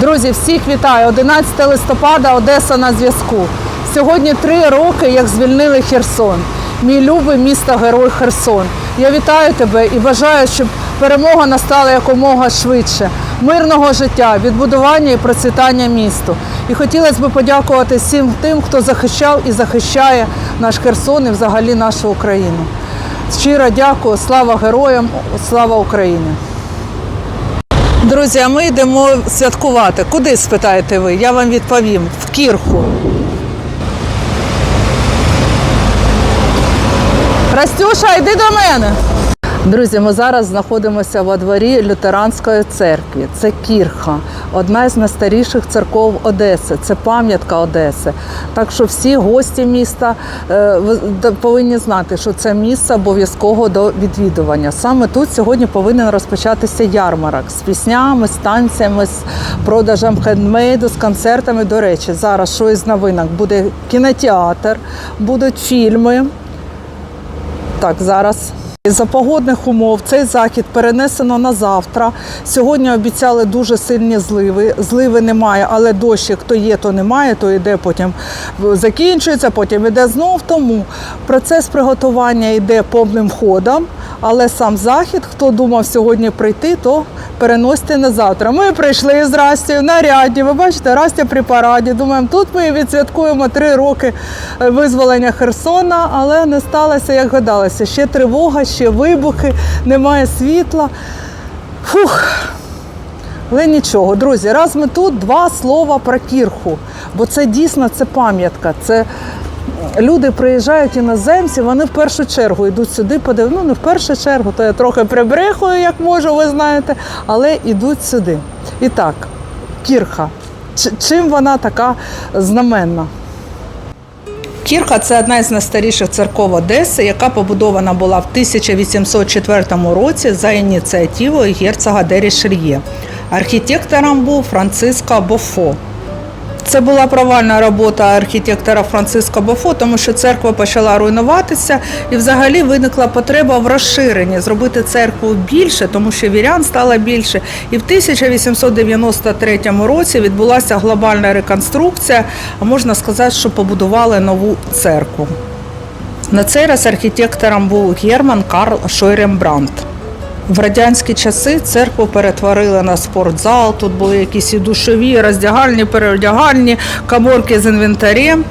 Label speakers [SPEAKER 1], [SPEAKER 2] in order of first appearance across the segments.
[SPEAKER 1] Друзі, всіх вітаю! 11 листопада, Одеса на зв'язку. Сьогодні три роки, як звільнили Херсон. Мій любий місто Герой Херсон. Я вітаю тебе і бажаю, щоб перемога настала якомога швидше, мирного життя, відбудування і процвітання місту. І хотілося б подякувати всім тим, хто захищав і захищає наш Херсон і взагалі нашу Україну. Щиро дякую, слава героям, слава Україні! Друзі, а ми йдемо святкувати. Куди спитаєте ви? Я вам відповім. В Кірху. Растюша, йди до мене. Друзі, ми зараз знаходимося во дворі лютеранської церкви. Це Кірха, одна з найстаріших церков Одеси. Це пам'ятка Одеси. Так що всі гості міста е, повинні знати, що це місце обов'язково до відвідування. Саме тут сьогодні повинен розпочатися ярмарок з піснями, з танцями, з продажем хендмейду, з концертами. До речі, зараз що із новинок буде кінотеатр, будуть фільми. Так, зараз. За погодних умов цей захід перенесено на завтра. Сьогодні обіцяли дуже сильні зливи. Зливи немає, але дощ, хто є, то немає, то йде потім закінчується, потім йде знов. Тому процес приготування йде повним ходом. Але сам захід, хто думав сьогодні прийти, то переносьте на завтра. Ми прийшли з Растю нарядні. Ви бачите, Растя при параді. Думаємо, тут ми відсвяткуємо три роки е, визволення Херсона, але не сталося, як гадалося. Ще тривога, ще вибухи, немає світла. Фух. Але нічого, друзі, раз ми тут, два слова про кірху, бо це дійсно це пам'ятка. Це люди приїжджають іноземці, вони в першу чергу йдуть сюди, подив... ну не в першу чергу, то я трохи прибрехую, як можу, ви знаєте, але йдуть сюди. І так, кірха. Чим вона така знаменна? Кірха це одна із найстаріших церков Одеси, яка побудована була в 1804 році за ініціативою герцога де Рішельє. Архітектором був Франциско Бофо. Це була провальна робота архітектора Франциска Бофо, тому що церква почала руйнуватися, і взагалі виникла потреба в розширенні, зробити церкву більше, тому що вірян стало більше. І в 1893 році відбулася глобальна реконструкція, а можна сказати, що побудували нову церкву. На цей раз архітектором був Герман Карл Шойрембрандт. В радянські часи церкву перетворили на спортзал. Тут були якісь і душові, роздягальні, переодягальні, каморки з інвентарем.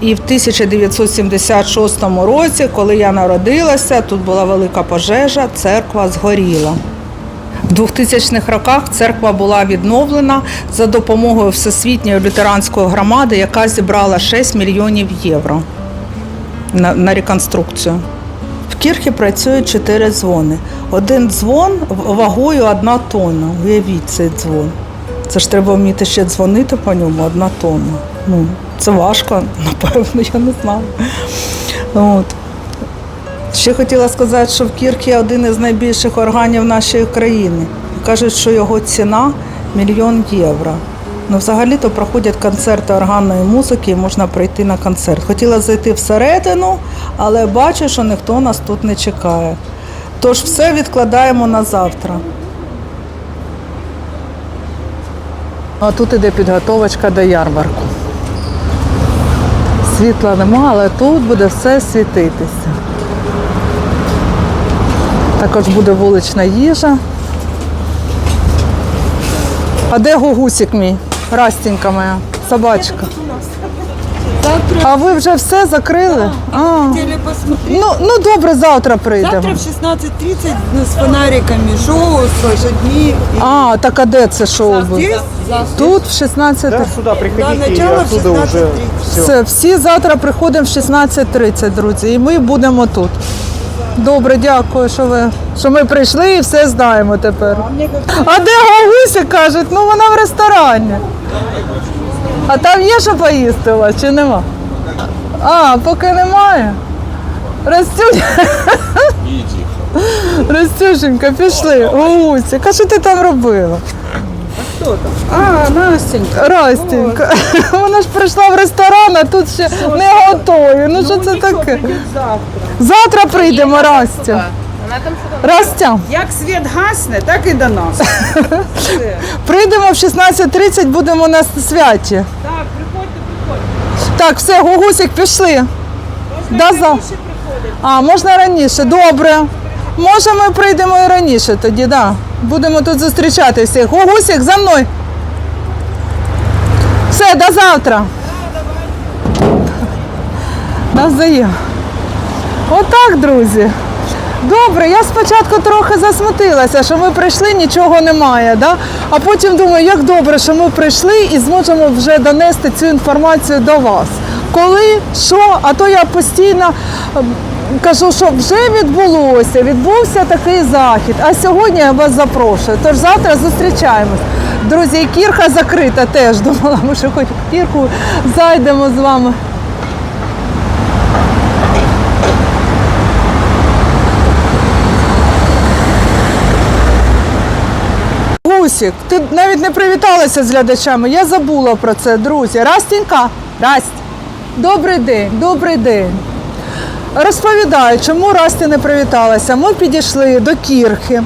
[SPEAKER 1] І в 1976 році, коли я народилася, тут була велика пожежа, церква згоріла. В 2000-х роках церква була відновлена за допомогою Всесвітньої лютеранської громади, яка зібрала 6 мільйонів євро на реконструкцію. Кірхі працюють чотири дзвони. Один дзвон вагою одна тонна. Уявіть цей дзвон. Це ж треба вміти ще дзвонити по ньому одна тонна. Ну, це важко, напевно, я не знаю. От. Ще хотіла сказати, що в Кірхі один із найбільших органів нашої країни. Кажуть, що його ціна мільйон євро. Ну, взагалі-то проходять концерти органної музики і можна прийти на концерт. Хотіла зайти всередину, але бачу, що ніхто нас тут не чекає. Тож все відкладаємо на завтра. А тут іде підготовочка до ярмарку. Світла нема, але тут буде все світитися. Також буде вулична їжа. А де гугусик мій? Растінька моя, собачка.
[SPEAKER 2] Завтра
[SPEAKER 1] А ви вже все закрили? А.
[SPEAKER 2] хотели посмотреть.
[SPEAKER 1] Ну, ну добре, завтра прийдемо.
[SPEAKER 2] Завтра в 16.30 ну, с фонариками шоу, с лошадьми.
[SPEAKER 1] А, так а де це шоу буде?
[SPEAKER 2] Здесь?
[SPEAKER 1] Тут в 16.
[SPEAKER 3] Да, сюда
[SPEAKER 2] Да,
[SPEAKER 3] приходите, и
[SPEAKER 2] начало в
[SPEAKER 3] оттуда уже
[SPEAKER 2] 16.30.
[SPEAKER 3] все.
[SPEAKER 1] Все, всі завтра приходимо в 16.30, друзі, і ми будемо тут. Добре, дякую, що ви що ми прийшли і все знаємо тепер. А де Гагуся кажуть? Ну вона в ресторані. А там є що поїсти у вас чи нема? А, поки немає. Растюня. Растюшенька, пішли. Гуся, а що ти там робила?
[SPEAKER 2] А, хто там? А, Настенька.
[SPEAKER 1] Растінька, вона ж прийшла в ресторан, а тут ще не готові. Ну що це таке?
[SPEAKER 2] Завтра.
[SPEAKER 1] Завтра прийдемо, Растя. Растя,
[SPEAKER 2] Як світ гасне, так і до нас. Все.
[SPEAKER 1] прийдемо в 16.30, будемо на святі.
[SPEAKER 2] Так, приходьте, приходьте.
[SPEAKER 1] Так, все, Гугусик, пішли. Да, за.
[SPEAKER 2] Раніше приходить.
[SPEAKER 1] А, можна раніше, добре. Може, ми прийдемо і раніше тоді, да. Будемо тут зустрічати всіх. Гугусик, за мною. Все, до завтра. Навзаєм. Отак, друзі. Добре, я спочатку трохи засмутилася, що ми прийшли, нічого немає. Да? А потім думаю, як добре, що ми прийшли і зможемо вже донести цю інформацію до вас. Коли, що, а то я постійно ем, кажу, що вже відбулося, відбувся такий захід. А сьогодні я вас запрошую. Тож завтра зустрічаємось. Друзі, кірха закрита теж. Думала, ми ще хоч в кірку зайдемо з вами. Гусік, ти навіть не привіталася з глядачами. Я забула про це, друзі. Растінька, Расть. Добрий день, добрий день. Розповідаю, чому Расті не привіталася. Ми підійшли до кірхи.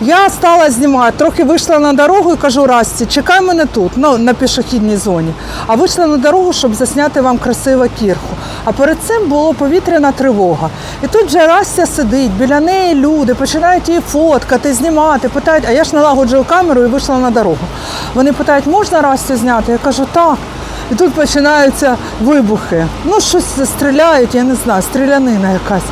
[SPEAKER 1] Я стала знімати, трохи вийшла на дорогу і кажу Расті, чекай мене тут, ну, на пішохідній зоні. А вийшла на дорогу, щоб засняти вам красиву кірху. А перед цим була повітряна тривога. І тут же Растя сидить, біля неї люди починають її фоткати, знімати, питають, а я ж налагоджую камеру і вийшла на дорогу. Вони питають, можна Расті зняти? Я кажу, так. І тут починаються вибухи. Ну, щось стріляють, я не знаю, стрілянина якась.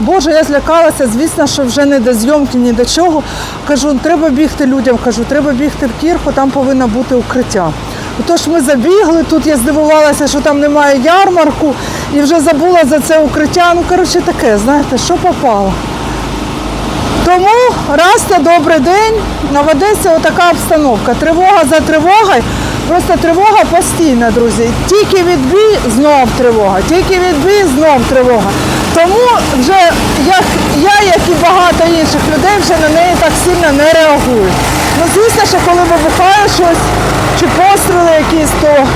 [SPEAKER 1] Боже, я злякалася, звісно, що вже не до зйомки, ні до чого. Кажу, треба бігти людям, кажу, треба бігти в кірху, там повинно бути укриття. Отож ми забігли, тут я здивувалася, що там немає ярмарку, і вже забула за це укриття. Ну, коротше, таке, знаєте, що попало. Тому раз на добрий день на Одесі отака обстановка. Тривога за тривогою. Просто тривога постійна, друзі. Тільки відбій, знов тривога, тільки відбій, знов тривога. Тому вже як я, як і багато інших людей, вже на неї так сильно не реагують. Ну, звісно, що коли вибухає щось чи постріли якісь, то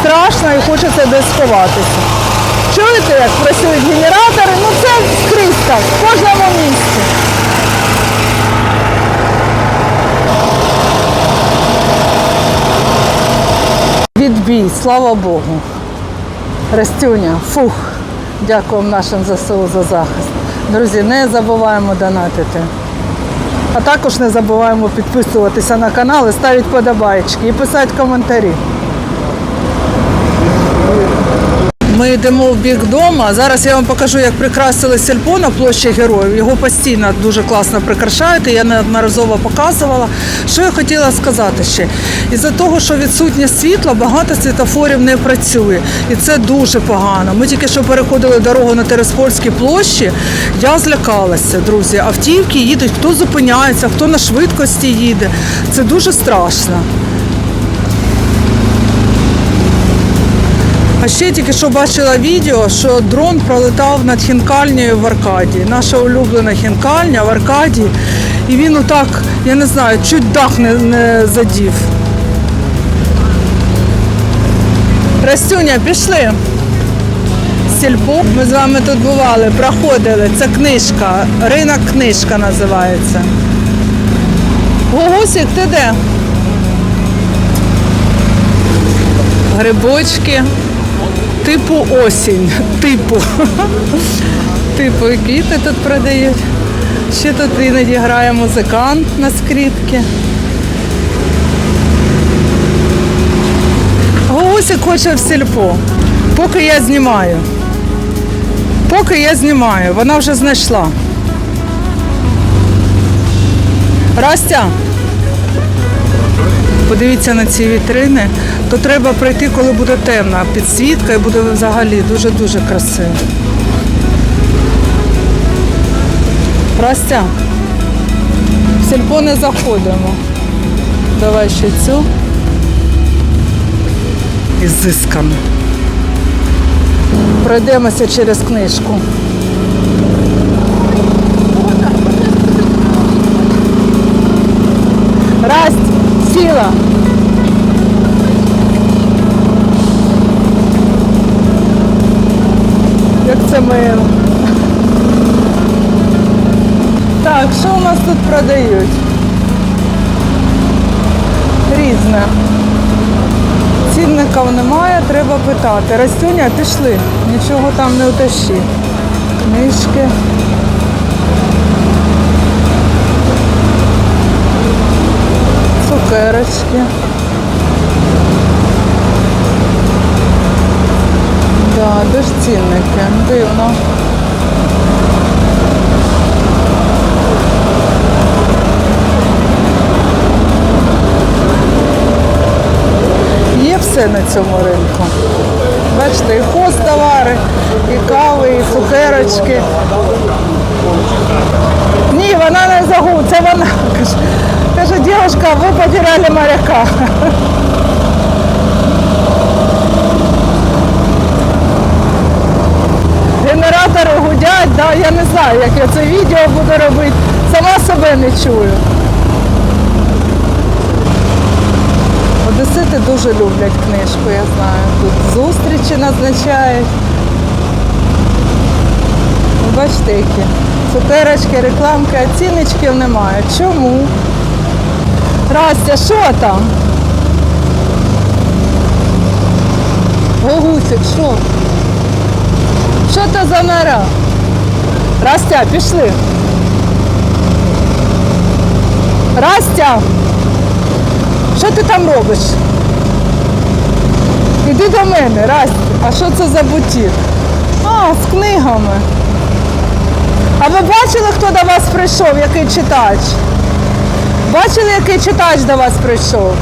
[SPEAKER 1] страшно і хочеться десь сховатися. Чуєте, як працюють генератори? Ну це скрізь в кожному місці. Відбій, слава Богу. Растюня, фух. Дякуємо нашим ЗСУ за захист. Друзі, не забуваємо донатити. А також не забуваємо підписуватися на канал і ставити подобайки і писати коментарі. Ми йдемо в бік дому. Зараз я вам покажу, як прикрасили сільпо на площі героїв. Його постійно дуже класно прикрашають. Я неодноразово показувала. Що я хотіла сказати ще? Із-за того, що відсутність світла, багато світофорів не працює. І це дуже погано. Ми тільки що переходили дорогу на Тереспольській площі. Я злякалася, друзі. Автівки їдуть, хто зупиняється, хто на швидкості їде. Це дуже страшно. А ще тільки що бачила відео, що дрон пролетав над хінкальнею в Аркадії. Наша улюблена хінкальня в Аркадії. І він отак, я не знаю, чуть дах не, не задів. Растюня, пішли. Сільпо. Ми з вами тут бували, проходили. Це книжка. Ринок книжка називається. Гогусік, ти де? Грибочки. Типу осінь. Типу. Типу і квіти тут продають. Ще тут іноді грає музикант на скрипці. Гусик хоче в сільпо. Поки я знімаю. Поки я знімаю, вона вже знайшла. Растя, подивіться на ці вітрини, то треба прийти, коли буде темна підсвітка і буде взагалі дуже-дуже красиво. Растя, в сільпо не заходимо. Давай ще цю. Ізискано. Пройдемося через книжку. Расть, сіла. Як це мило. Так, що у нас тут продають? Різне. Цінників немає, треба питати. Растюня, пішли, нічого там не утащи. Книжки. Цукерочки. Да, де цінники? Дивно. Є все на цьому ринку. Бачите, і хостовари, і кави, і цукерочки. Ні, вона не загу, це вона. Каже, каже дівчинка, ви потеряли моряка. Генератори гудять, да, я не знаю, як я це відео буду робити. Сама себе не чую. Одесити дуже люблять книжку, я знаю. Тут зустрічі назначають. Бачите, які цукерочки, рекламки, а цінничків немає. Чому? Растя, що там? Гогусик, що? Що це за нора? Растя, пішли. Растя! Що ти там робиш? Іди до мене, Расть. А що це за бутік? А, з книгами. А ви бачили, хто до вас прийшов, який читач? Бачили, який читач до вас прийшов?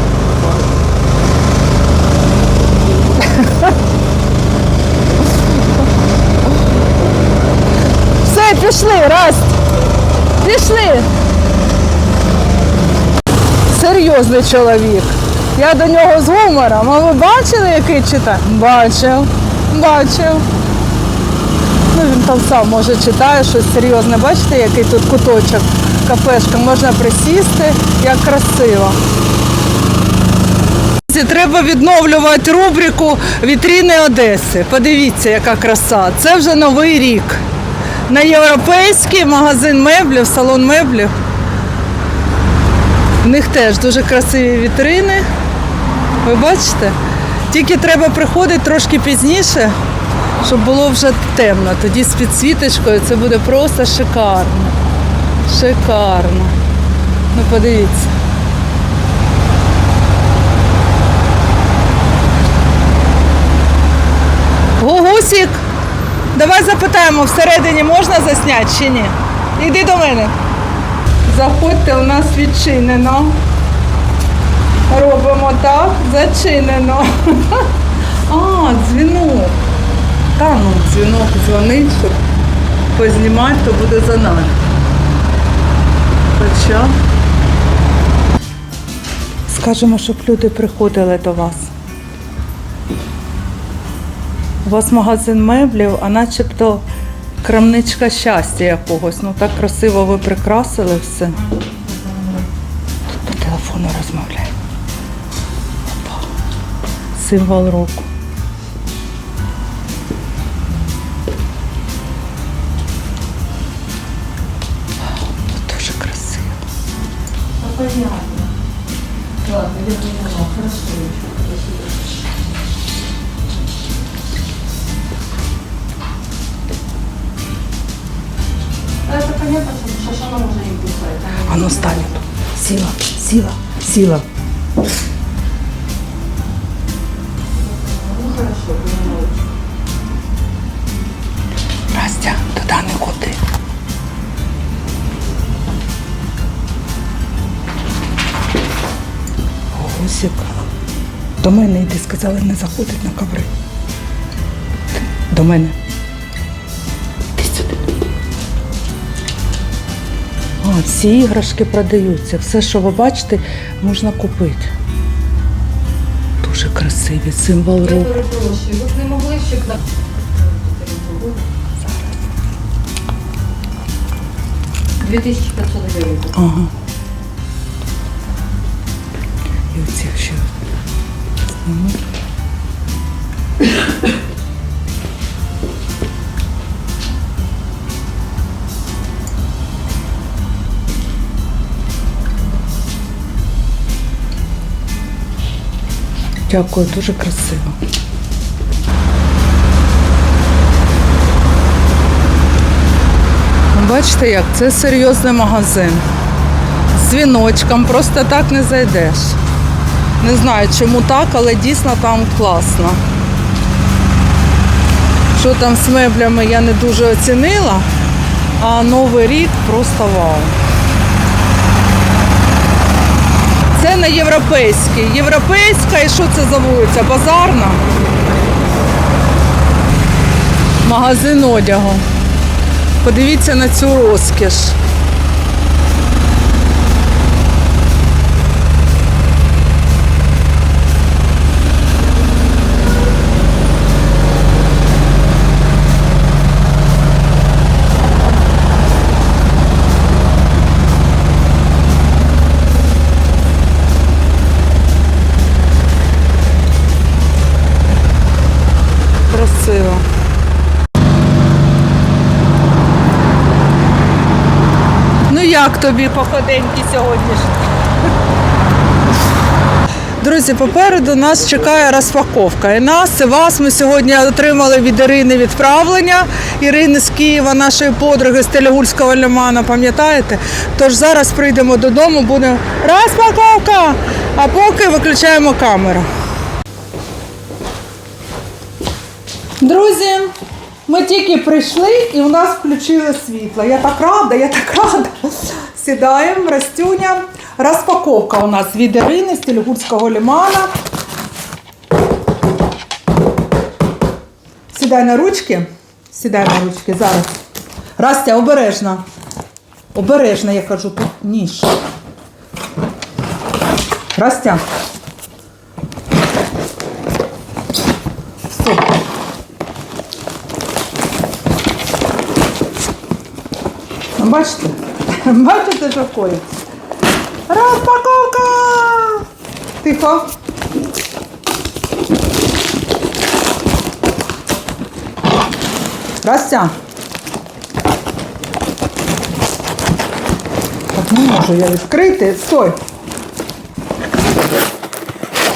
[SPEAKER 1] Все, пішли, Расть. Пішли. Серйозний чоловік. Я до нього з гумором. А ви бачили, який читає? Бачив. Бачив. Ну, він там сам може читає щось серйозне. Бачите, який тут куточок кафешка. Можна присісти, як красиво. Треба відновлювати рубрику Вітріни Одеси. Подивіться, яка краса. Це вже новий рік. На європейський магазин меблів, салон меблів. В них теж дуже красиві вітрини. Ви бачите? Тільки треба приходити трошки пізніше, щоб було вже темно. Тоді з підсвіточкою це буде просто шикарно. Шикарно. Ну подивіться. Гугусік, давай запитаємо, всередині можна засняти чи ні? Іди до мене. Заходьте, у нас відчинено. Робимо так, зачинено. А, дзвінок. Та ну, дзвінок дзвонить, щоб познімати, то буде за нами. Хоча. Скажемо, щоб люди приходили до вас. У вас магазин меблів, а начебто крамничка щастя якогось. Ну так красиво ви прикрасили все. Тут по телефону розмовляє. Символ року. Сіла, сіла. Растя, туди не ходи. Гусик. До мене йди, сказали, не заходить на коври. До мене. Всі іграшки продаються. Все, що ви бачите, можна купити. Дуже красиві, символ
[SPEAKER 3] Я
[SPEAKER 1] року.
[SPEAKER 3] перепрошую, ви б не могли ще б на... Дві тисячі 500 гривень.
[SPEAKER 1] Ага. І оці ще зніму. Дякую, дуже красиво. Бачите, як це серйозний магазин. З дзвіночком просто так не зайдеш. Не знаю, чому так, але дійсно там класно. Що там з меблями я не дуже оцінила, а Новий рік просто вау. Це не європейський. Європейська і що це за вулиця? Базарна. Магазин одягу. Подивіться на цю розкіш. Красиво. Ну як тобі походеньки сьогоднішні? Друзі, попереду нас чекає розпаковка. І нас, і вас ми сьогодні отримали від Ірини відправлення. Ірини з Києва, нашої подруги з Телегульського лимана, пам'ятаєте? Тож зараз прийдемо додому, буде розпаковка, а поки виключаємо камеру. Друзі, ми тільки прийшли і у нас включили світло. Я так рада, я так рада. Сідаємо, Растюня. Розпаковка у нас від Ірини з Телегурського лимана. Сідай на ручки. Сідай на ручки зараз. Растя, обережно. Обережно, я кажу, тут ніж. Растя. Бачите? Бачите, що коїться? Розпаковка! Тихо. Растя. Так не можу я відкрити. Стой.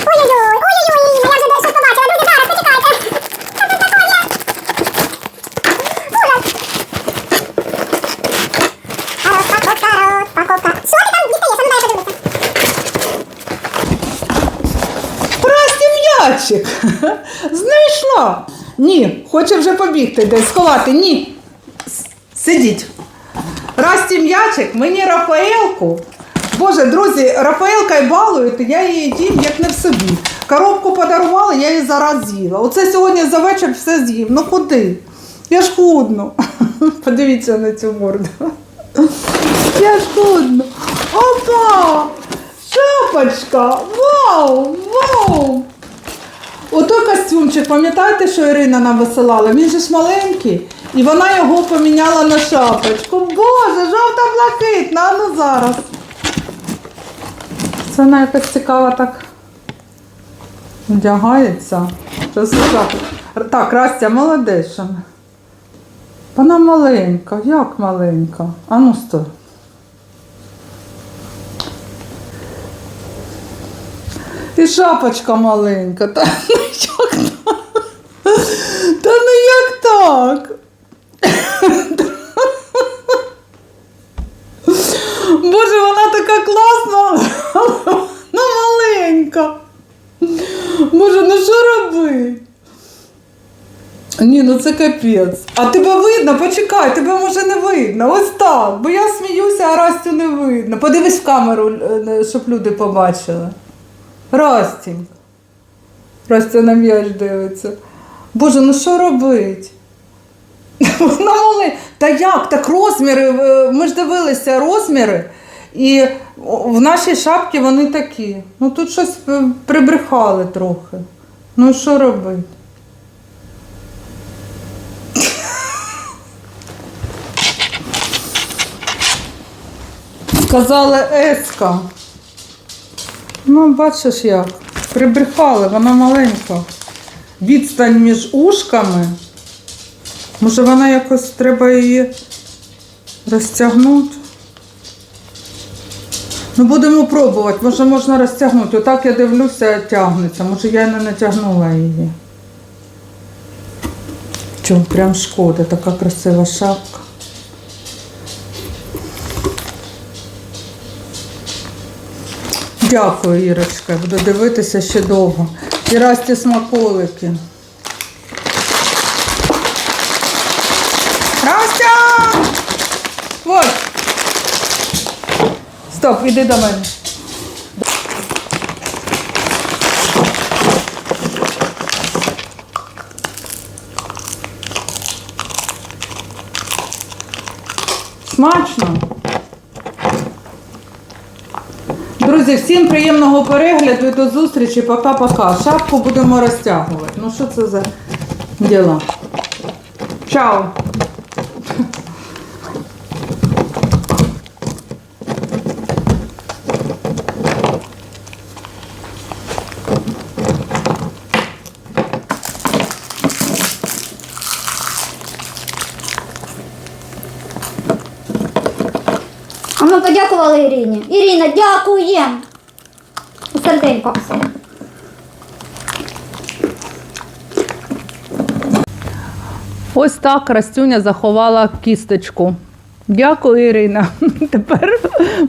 [SPEAKER 4] Ой-ой-ой, ой-ой-ой, я вже дещо побачила. Друзі, зараз, почекайте. Що це таке? Ужас. Розпаковка, розпаковка. Що ти там дістаєш? А ну дай я подивлюся.
[SPEAKER 1] Расті м'ячик. Знайшла. Ні, хоче вже побігти десь сховати. Ні. Сидіть. Расті м'ячик, мені Рафаелку. Боже, друзі, Рафаелка і балують, я її їм як не в собі. Коробку подарувала, я її зараз з'їла. Оце сьогодні за вечір все з'їв. Ну куди? Я ж худну. Подивіться на цю морду. Я ж худну. Опа! Шапочка! Вау! Вау! Отой костюмчик, пам'ятаєте, що Ірина нам висилала? Він же ж маленький. І вона його поміняла на шапочку. Боже, жовта блакитна, а ну зараз. Це вона якась цікава так вдягається. Що? Так, Растя, молодець. Вона маленька, як маленька? А ну стой. І шапочка маленька. Та ну як так? Та ну як так? Боже, вона така класна, вона маленька. Боже, ну що робити? Ні, ну це капець. А тебе видно? Почекай, тебе може не видно. Ось так. Бо я сміюся, а Растю не видно. Подивись в камеру, е, щоб люди побачили. Растінь. Растя на м'яч дивиться. Боже, ну що робить? Вона мали. Та як? Так розміри. е, Ми ж дивилися розміри. І в нашій шапці вони такі. Ну тут щось прибрехали трохи. Ну що робити? Сказали еска. Ну, бачиш як. Прибрехали, вона маленька. Відстань між ушками. Може вона якось треба її розтягнути. Ну будемо пробувати, може можна розтягнути. Отак я дивлюся, тягнеться. Може я не натягнула її. Чому прям шкода, така красива шапка. Дякую, Ірочка. Буду дивитися ще довго. І расті смаколики. Растя! Вот. Стоп, іди до мене. Смачно. Друзі, всім приємного перегляду і до зустрічі. Пока-пока. Шапку будемо розтягувати. Ну що це за діла? Чао.
[SPEAKER 4] А ми подякували Ірині. Ірина, дякуємо. Серденько.
[SPEAKER 1] Ось так Растюня заховала кісточку. Дякую, Ірина. Тепер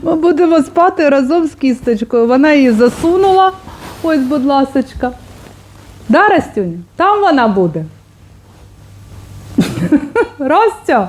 [SPEAKER 1] ми будемо спати разом з кісточкою. Вона її засунула. Ось, будь ласочка. Да, Растюня? Там вона буде. Растя.